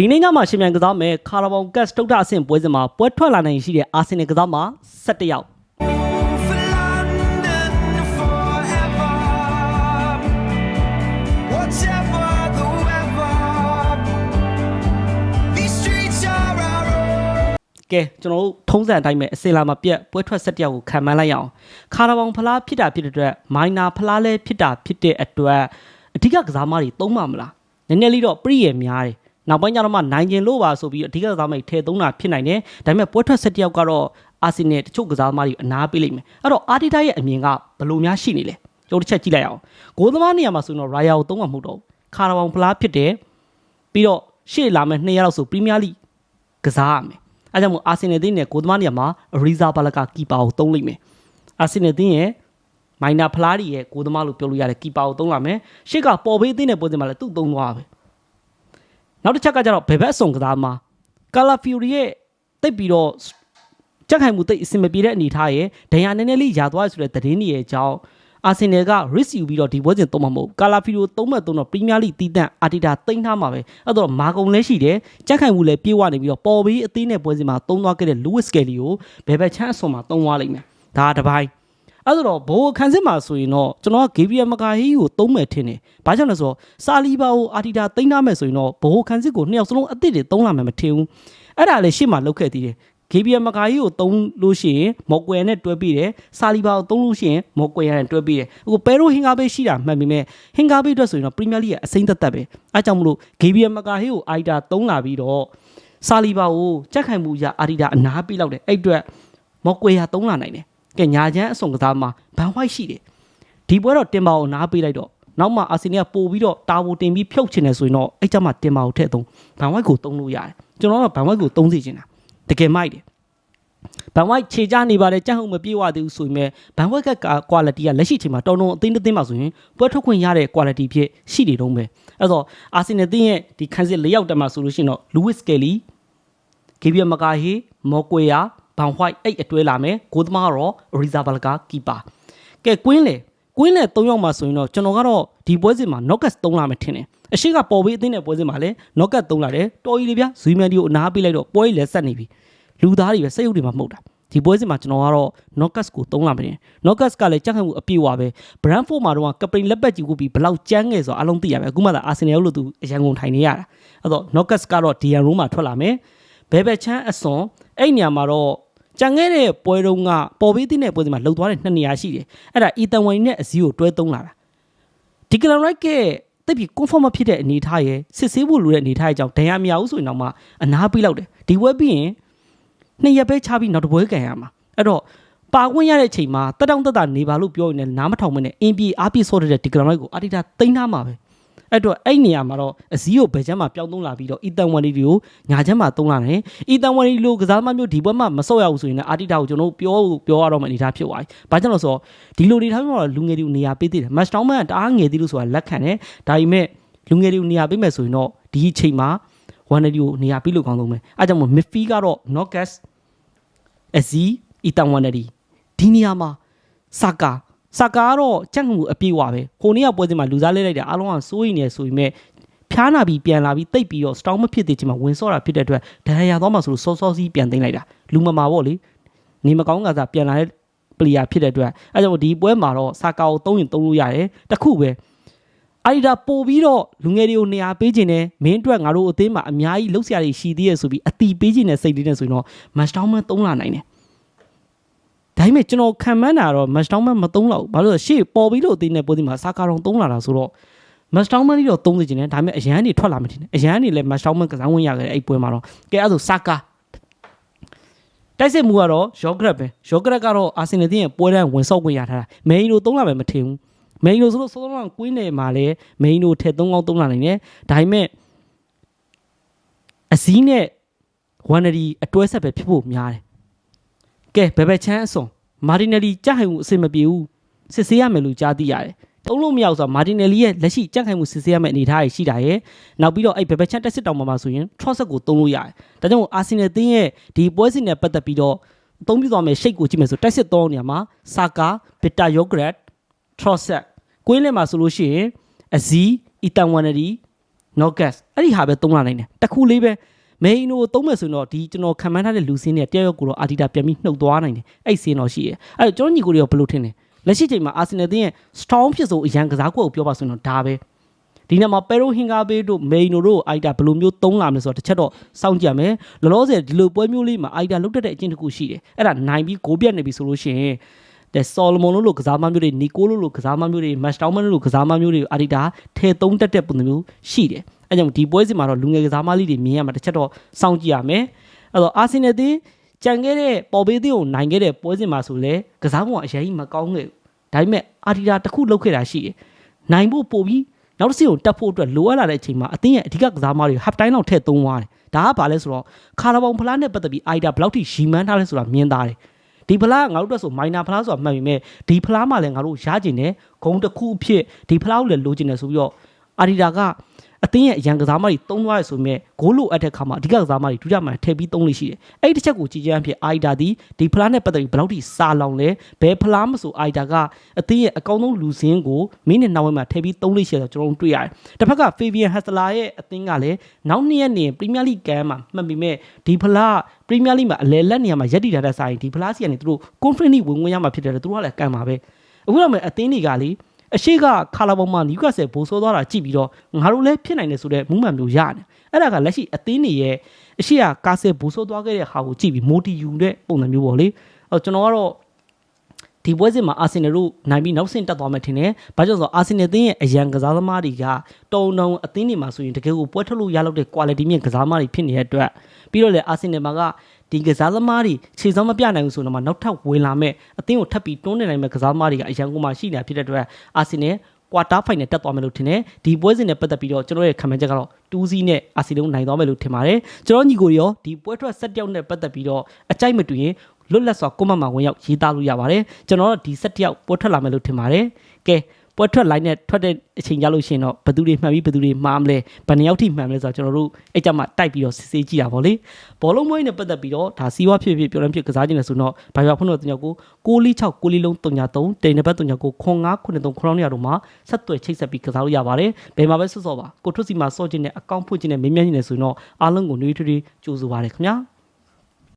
ဒီနေ့ညမှာရှင်မြန်ကစားမယ်ကာရာဘောင်ကတ်စတုတ်ထအဆင့်ပွဲစဉ်မှာပွဲထွက်လာနိုင်ရှိတဲ့အာဆင်နယ်ကစားမှာ17ယောက် For London forever. Whatever the weather, these streets are our own. ကဲကျွန်တော်တို့ထုံးစံအတိုင်းပဲအစင်လာမှာပြက်ပွဲထွက်17ယောက်ကိုခံမှန်းလိုက်ရအောင်ခါရာဘောင်ဖလားဖြစ်တာဖြစ်တဲ့အတွက်မိုင်နာဖလားလည်းဖြစ်တာဖြစ်တဲ့အတွက်အဓိကကစားမတွေသုံးပါမလားနည်းနည်းလေးတော့ပြည့်ရများတယ် နောက်ပိုင်းကျတော့မှနိုင်ကျင်လို့ပါဆိုပြီးအဓိကကစားမတွေထည့်သုံးတာဖြစ်နိုင်တယ်ဒါပေမဲ့ပွဲထွက်17ယောက်ကတော့အာဆင်နယ်တချို့ကစားမတွေအနားပေးလိမ့်မယ်အဲ့တော့အာတီတာရဲ့အမြင်ကဘယ်လိုများရှိနေလဲကျွန်တော်တစ်ချက်ကြည့်လိုက်အောင်ဂိုးသမားနေရာမှာဆိုရင်တော့ရာယာကိုသုံးမှာမဟုတ်တော့ဘူးခါရာဘောင်ဖလားဖြစ်တယ်ပြီးတော့ရှေ့လာမယ့်2ရက်လောက်ဆိုပရီးမီးယားလိကစားရမယ်အဲကြောင့်မို့အာဆင်နယ်တင်းနဲ့ဂိုးသမားနေရာမှာရီဇာဘာလကာကီပါကိုသုံးလိမ့်မယ်အာဆင်နယ်တင်းရဲ့မိုင်နာဖလားတွေရဲ့ဂိုးသမားလို့ပြောလို့ရတယ်ကီပါကိုသုံးလာမယ်ရှေ့ကပေါ်ဘေးတင်းနဲ့ပွဲစဉ်မှာလည်းသူ့သုံးသွားပါပဲ နောက်တစ်ချက်ကကျတော့ဘယ်ဘက်အစုံကစားမှာကာလာဖီယိုရီရဲ့တိတ်ပြီးတော့ကြက်ခိုင်မှုတိတ်အဆင်မပြေတဲ့အနေအထားရဲ့ဒဏ်ရာနည်းနည်းလေးယာသွားရဆိုတဲ့သတင်းတွေရဲ့အကြောင်းအာဆင်နယ်က risk ယူပြီးတော့ဒီပွဲစဉ်သုံးမှာမဟုတ်ကာလာဖီယိုသုံးမဲ့သုံးတော့ပရီးမီးယားလိတီးတန့်အာတီတာတိမ့်ထားမှာပဲအဲ့တော့မာကုံလည်းရှိတယ်ကြက်ခိုင်မှုလည်းပြေးဝနေပြီးတော့ပေါ်ဘေးအသေးနဲ့ပွဲစဉ်မှာသုံးသွားခဲ့တဲ့ Lewis Kelly ကိုဘယ်ဘက်ချမ်းအစွန်မှာသုံးသွားလိမ့်မယ်ဒါကတစ်ပိုင်း အဲ့ဒါတော့ဘိုးခန်းစစ်မှာဆိုရင်တော့ကျွန်တော်က Gabriel Magalhaes ကိုသုံးမယ်ထင်တယ်။ဘာကြောင့်လဲဆိုတော့စာလီဘာကိုအာတီတာတိမ့်ထားမယ်ဆိုရင်တော့ဘိုးခန်းစစ်ကိုနှစ်ယောက်စလုံးအသစ်တွေသုံးလာမယ်မထင်ဘူး။အဲ့ဒါလည်းရှေ့မှာလောက်ခဲ့သေးတယ်။ Gabriel Magalhaes ကိုသုံးလို့ရှိရင်မော်ကွယ်နဲ့တွဲပြီးတယ်။စာလီဘာကိုသုံးလို့ရှိရင်မော်ကွယ်နဲ့တွဲပြီးတယ်။အခုပဲရိုဟင်ကားဘေးရှိတာမှတ်ပေမဲ့ဟင်ကားဘေးအတွက်ဆိုရင်တော့ Premier League ရဲ့အစိမ့်သက်သက်ပဲ။အဲကြောင့်မလို့ Gabriel Magalhaes ကိုအာတီတာသုံးလာပြီးတော့စာလီဘာကိုကြက်ခိုင်မှုရအာတီတာအနားပေးလောက်တယ်။အဲ့အတွက်မော်ကွယ်ရသုံးလာနိုင်တယ်။ ကဲညာချမ်းအစုံကစားမှာဘန်ဝိုက်ရှိတယ်။ဒီပွဲတော့တင်ပါကိုနားပေးလိုက်တော့နောက်မှအာဆင်နယ်ကပို့ပြီးတော့တာဝူတင်ပြီးဖြုတ်ချင်တယ်ဆိုရင်တော့အဲ့ကြမှာတင်ပါကိုထည့်သုံးဘန်ဝိုက်ကိုသုံးလို့ရတယ်ကျွန်တော်ကဘန်ဝိုက်ကိုသုံးစီချင်တာတကယ်မိုက်တယ်ဘန်ဝိုက်ခြေချနေပါတယ်ကြက်ဟုတ်မပြေဝသေးဘူးဆိုရင်ပဲဘန်ဝိုက်က quality ကလက်ရှိချိန်မှာတော်တော်အသိအသိမှာဆိုရင်ပွဲထုတ်ခွင့်ရတဲ့ quality ဖြစ်ရှိနေတော့ပဲအဲ့တော့အာဆင်နယ်တင်းရဲ့ဒီခန်းစစ်၄ယောက်တက်မှာဆိုလို့ရှိရင်တော့ Lewis Kelly ဂေဘီယမကာဟီမော်ကွေယာ ဘန်ဝိုက်အဲ့အတွဲလာမယ်ဂိုသမားတော့ရီဇာဘလကာကီပါကဲကွင်းလေကွင်းလေ၃ယောက်မှာဆိုရင်တော့ကျွန်တော်ကတော့ဒီပွဲစဉ်မှာ knockers ၃လာမယ်ထင်တယ်အရှိကပေါ်ပြီးအသင်းတဲ့ပွဲစဉ်မှာလည်း knockers ၃လာတယ်တော်ကြီးလေဗျာဇွီမန်ဒီကိုအနားပေးလိုက်တော့ပွဲကြီးလည်းဆက်နေပြီလူသားတွေပဲစိတ်ရုပ်တွေမှာမှုတ်တာဒီပွဲစဉ်မှာကျွန်တော်ကတော့ knockers ကို၃လာမယ် knockers ကလည်းကြက်ခတ်မှုအပြည့်အဝပဲ brandford မှာတော့ကပရိလက်ပတ်ကြီးကိုပြီးဘလောက်ကြမ်းငယ်ဆိုအလုံးသိရပဲအခုမှသာ arsenal လို့သူအရန်ကုန်ထိုင်နေရတာအဲ့တော့ knockers ကတော့ dian room မှာထွက်လာမယ်ဘဲဘဲချမ်းအစွန်အဲ့နေရာမှာတော့ ကြံခဲ့တဲ့ပွဲတုန်းကပေါ်ပေးတဲ့ပွဲစဉ်မှာလှုပ်သွားတဲ့နှစ်နေရာရှိတယ်အဲ့ဒါအီတန်ဝိုင်နဲ့အစည်းကိုတွဲသုံးလာတာဒီကလန်ရိုက်ကတိတ်ပြီး confirm မဖြစ်တဲ့အနေအထားရဲ့စစ်ဆေးဖို့လိုတဲ့အနေအထားရဲ့အကြောင်းဒဏ်ရာမရဘူးဆိုရင်တော့မှအနားပေးလောက်တယ်ဒီပွဲပြီးရင်နှစ်ရက်ပဲချပြီးနောက်တစ်ပွဲကန်ရမှာအဲ့တော့ပါဝင်ရတဲ့အချိန်မှာတက်တောင့်တက်တာနေပါလို့ပြောရင်လည်းနားမထောင်မနဲ့အင်ပီအားပြဆော့တဲ့ဒီကလန်ရိုက်ကိုအာတီတာတိန်းထားမှာပဲ အဲ့တော့အဲ့နေရာမှာတော့အစည်းကိုဘယ်ချမ်းမှာပျောက်သုံးလာပြီးတော့အီတန်ဝန်ဒီကိုညာချမ်းမှာသုံးလာတယ်အီတန်ဝန်ဒီလိုကစားမမျိုးဒီဘက်မှာမဆော့ရဘူးဆိုရင်လည်းအာတီတာကိုကျွန်တော်တို့ပြောပြောရတော့မှအနေထားဖြစ်သွားပြီ။ဘာကြောင့်လဲဆိုတော့ဒီလိုအနေထားမျိုးတော့လူငယ်တွေကိုနေရာပေးသေးတယ်။မတ်တောင်းမန်တအားငယ်သေးလို့ဆိုတာလက်ခံတယ်။ဒါပေမဲ့လူငယ်တွေကိုနေရာပေးမယ်ဆိုရင်တော့ဒီအချိန်မှာဝန်ဒီကိုနေရာပေးလို့ကောင်းဆုံးပဲ။အဲကြောင့်မို့မစ်ဖီကတော့ Nocas အစည်းအီတန်ဝန်ဒီဒီနေရာမှာစကာ စကာကတော့ကြက်မှုအပြေးဝပဲဟိုနေ့ကပွဲစဉ်မှာလူစားလဲလိုက်တာအားလုံးကစိုးရိမ်နေဆိုပေမဲ့ဖျားနာပြီးပြန်လာပြီးတိတ်ပြီးတော့စတောင်းမဖြစ်သေးချင်မှာဝင်ဆော့တာဖြစ်တဲ့အတွက်ဒဏ်ရာရသွားမှဆိုလို့စောစောစီးပြန်သိမ်းလိုက်တာလူမမာပေါ့လေနေမကောင်းကစားပြန်လာတဲ့ပလီယာဖြစ်တဲ့အတွက်အဲကြောင့်ဒီပွဲမှာတော့စကာကိုသုံးရင်သုံးလို့ရတယ်တခုပဲအာဒီတာပို့ပြီးတော့လူငယ်တွေကိုနေရာပေးခြင်းနဲ့မင်းအတွက်ငါတို့အသင်းမှာအများကြီးလှုပ်ရှားရရှိသေးရဆိုပြီးအတီပေးခြင်းနဲ့စိတ်လေးနဲ့ဆိုရင်တော့မတ်တောင်းမသုံးလာနိုင်တယ်ဒါ ပေမဲ့ကျွန်တော်ခံမှန်းတာတော့ match down မမသုံးတော့ဘူးဘာလို့လဲဆိုတော့ရှေ့ပေါ်ပြီးလို့အသေးနဲ့ပိုဒီမှာစာကာတော့သုံးလာတာဆိုတော့ match down မကြီးတော့သုံးစီခြင်းနဲ့ဒါပေမဲ့အရန်နေထွက်လာမှတင်တယ်အရန်နေလည်း match down မကစားဝင်ရခဲ့တဲ့အဲ့ပွဲမှာတော့ကဲအဲ့ဆိုစာကာတိုက်စစ်မှုကတော့ယောဂရက်ပဲယောဂရက်ကတော့အာဆင်နယ်တင်းရဲ့ပွဲတန်းဝင်ဆော့ခွင့်ရထားတာမေအီနိုသုံးလာမယ်မထင်ဘူးမေအီနိုဆိုလို့စောစောကကွင်းနယ်မှာလည်းမေအီနိုထက်သုံးကောင်းသုံးလာနိုင်တယ်ဒါပေမဲ့အစည်းနဲ့ဝန်နရီအတွဲဆက်ပဲဖြစ်ဖို့များတယ်ကဲဘယ်ဘက်ချမ်းအစွန် မာတီနယ်လီကြဟိုင်မှုအဆင်မပြေဘူးစစ်ဆေးရမယ်လို့ကြားသိရတယ်တုံးလို့မရဘူးဆိုတော့မာတီနယ်လီရဲ့လက်ရှိကြက်ခိုင်မှုစစ်ဆေးရမယ့်အနေအထားရှိတာရဲ့နောက်ပြီးတော့အဲ့ဘယ်ဘက်ချမ်းတက်စစ်တောင်မှာဆိုရင် trust ကိုတုံးလို့ရတယ်ဒါကြောင့်အာဆင်နယ်တင်းရဲ့ဒီပွဲစဉ်နဲ့ပတ်သက်ပြီးတော့အသုံးပြုသွားမယ်ရှိတ်ကိုကြည့်မယ်ဆိုတက်စစ်သုံးနေရာမှာစာကာဘီတာယိုဂရက် trust ကွင်းလင်းမှာဆိုလို့ရှိရင်အဇီအီတန်ဝန်နရီ no gas အဲ့ဒီဟာပဲသုံးလာနိုင်တယ်တစ်ခုလေးပဲ main ကိုသုံးမယ်ဆိုရင်တော့ဒီကျွန်တော်ခံမှန်းထားတဲ့လူစင်းနဲ့တယောက်ယောက်ကိုတော့အာဒီတာပြန်ပြီးနှုတ်သွားနိုင်တယ်အဲ့ဒီစင်းတော့ရှိတယ်အဲ့တော့ကျွန်တော်ညီကိုတွေရောဘယ်လိုထင်လဲလက်ရှိချိန်မှာအာဆင်နယ်တင်းရဲ့ strong ဖြစ်ဆုံးအရန်ကစားကွက်ကိုပြောပါဆိုရင်တော့ဒါပဲဒီနေ့မှာပယ်ရိုဟင်ဂါဘေးတို့မေနိုတို့အိုက်တာဘယ်လိုမျိုးသုံးလာမလဲဆိုတော့တစ်ချက်တော့စောင့်ကြည့်ရမယ်လောလောဆယ်ဒီလိုပွဲမျိုးလေးမှာအိုက်တာလုတ်တက်တဲ့အကျင့်တစ်ခုရှိတယ်အဲ့ဒါနိုင်ပြီးဂိုးပြတ်နေပြီဆိုလို့ရှိရင်တဲ့ဆော်လမွန်လို့လို့ကစားမမျိုးတွေနီကိုလို့လို့ကစားမမျိုးတွေမတ်တောင်းမလို့ကစားမမျိုးတွေအာဒီတာထဲသုံးတက်တဲ့ပုံစံမျိုးရှိတယ် အဲကြောင့်ဒီပွဲစဉ်မှာတော့လူငယ်ကစားမလေးတွေမြင်ရမှာတစ်ချက်တော့စောင့်ကြည့်ရမယ်အဲ့တော့အာဆင်နယ်တင်းကြံခဲ့တဲ့ပေါ်ပေးသေးကိုနိုင်ခဲ့တဲ့ပွဲစဉ်မှာဆိုလဲကစားပုံကအရေးကြီးမကောင်းခဲ့ဘူးဒါပေမဲ့အာဒီတာတစ်ခုလုပ်ခဲ့တာရှိတယ်နိုင်ဖို့ပို့ပြီးနောက်တစ်စီးကိုတက်ဖို့အတွက်လိုအပ်လာတဲ့အချိန်မှာအသင်းရဲ့အဓိကကစားမတွေ half time လောက်ထည့်သုံးသွားတယ်ဒါကဘာလဲဆိုတော့ခါရဘောင်ဖလားနဲ့ပတ်သက်ပြီးအိုက်တာဘယ်လောက်ထိရီမန်းထားလဲဆိုတာမြင်သားတယ်ဒီဖလားကငါတို့အတွက်ဆိုမိုင်နာဖလားဆိုတာမှတ်ပြီမဲ့ဒီဖလားမှလည်းငါတို့ရကျင်တယ်ဂုံတစ်ခုအဖြစ်ဒီဖလားကိုလည်းလိုချင်တယ်ဆိုပြီးတော့အာဒီတာက အသင်းရဲ့အရန်ကစားမတွေတုံးသွားရဆိုမြဲဂိုးလိုအပ်တဲ့ခါမှာအဓိကကစားမတွေဒုတိယမှထည့်ပြီးတုံးလို့ရှိတယ်အဲ့ဒီတစ်ချက်ကိုကြည်ကြမ်းဖြစ်အာဒီတာဒီဒီဖလားနဲ့ပတ်သက်ပြီးဘယ်လောက်ထိစာလောင်လဲဘယ်ဖလားမဆိုအာဒီတာကအသင်းရဲ့အကောင်းဆုံးလူစင်းကိုမင်းနဲ့နောက်ဝဲမှာထည့်ပြီးတုံးလို့ရှိတယ်ဆိုတော့ကျွန်တော်တို့တွေ့ရတယ်တစ်ဖက်ကဖေဗီယန်ဟက်စလာရဲ့အသင်းကလည်းနောက်နှစ်ရက်နေပရီးမီးယားလိကမ်းမှာမှတ်ပြီးမဲ့ဒီဖလားပရီးမီးယားလိမှာအလဲလက်နေရာမှာရက်တည်ထားတဲ့ဆိုင်ဒီဖလားစီကနေသူတို့ conference ဝင်ဝင်ရမှာဖြစ်တယ်သူတို့ကလည်းကမ်းပါပဲအခုတော့မယ်အသင်းတွေကလေ အရှိကခါလာပေါ်မှာနယူကဆယ်ဘိုးဆိုးသွားတာကြည့်ပြီးတော့ငါတို့လည်းဖြစ်နိုင်တယ်ဆိုတဲ့မူးမှန်မျိုးရတယ်အဲ့ဒါကလက်ရှိအသင်းတွေရဲ့အရှိကကာဆယ်ဘိုးဆိုးသွားခဲ့တဲ့ဟာကိုကြည့်ပြီးမိုတီယူတဲ့ပုံစံမျိုးပေါ့လေအဲ့ကျွန်တော်ကတော့ဒီပွဲစဉ်မှာအာဆင်နယ်တို့နိုင်ပြီးနောက်ဆင့်တက်သွားမယ်ထင်တယ်။ဘာကြောင့်လဲဆိုတော့အာဆင်နယ်အသင်းရဲ့အရန်ကစားသမားတွေကတုံတုံအသင်းတွေမှာဆိုရင်တကယ်ကိုပွဲထုတ်လို့ရလောက်တဲ့ quality မြင့်ကစားသမားတွေဖြစ်နေတဲ့အတွက်ပြီးတော့လေအာဆင်နယ်မှာက ဒီကစားသမားတွေခြေစောင်းမပြနိုင်ဘူးဆိုတော့မှနောက်ထပ်ဝင်လာမဲ့အသင်းကိုထပ်ပြီးတွန်းနေနိုင်မဲ့ကစားသမားတွေကအရန်ကိုမှရှိနေတာဖြစ်တဲ့အတွက်အာဆင်နယ်ကွာတာဖိုင်နယ်တက်သွားမယ်လို့ထင်တယ်ဒီပွဲစဉ်နဲ့ပတ်သက်ပြီးတော့ကျွန်တော်ရဲ့ခံမှန်းချက်ကတော့2စီးနဲ့အာစီလုံးနိုင်သွားမယ်လို့ထင်ပါတယ်ကျွန်တော်ညီကိုရောဒီပွဲထွက်ဆက်တယောက်နဲ့ပတ်သက်ပြီးတော့အကြိုက်မတူရင်လွတ်လပ်စွာကွန်မန့်မှာဝင်ရောက်ရေးသားလို့ရပါတယ်ကျွန်တော်တို့ဒီဆက်တယောက်ပွဲထွက်လာမယ်လို့ထင်ပါတယ်ကဲ ပွဲထွက်လိုက်နဲ့ထွက်တဲ့အချိန်ကြလို့ရှိရင်တော့ဘယ်သူတွေမှန်ပြီးဘယ်သူတွေမှားမလဲဘယ်နှယောက်ထိမှန်မလဲဆိုတော့ကျွန်တော်တို့အဲ့ကြမှာတိုက်ပြီးတော့စစ်ဆေးကြည့်တာပေါ့လေဘောလုံးမွေးနဲ့ပတ်သက်ပြီးတော့ဒါစီးဝါဖြစ်ဖြစ်ပြောရဖြစ်ကစားခြင်းလဲဆိုတော့ဘာပြောဖုန်းတော့တင်ကြောက်ကို646 6လေးလုံး303တိန်နံပါတ်3ကြောက်ကို9593ခရောင်းနေရတော့မှာဆက်သွယ်ချိတ်ဆက်ပြီးကစားလို့ရပါတယ်ဘယ်မှာပဲဆော့ဆော့ပါကိုထွတ်စီမှာဆော့ခြင်းနဲ့အကောင့်ဖွင့်ခြင်းနဲ့မင်းမြန်းခြင်းနဲ့ဆိုရင်တော့အားလုံးကိုနှွေးထွေးထွေးကြိုးစားပါရခင်ဗျာ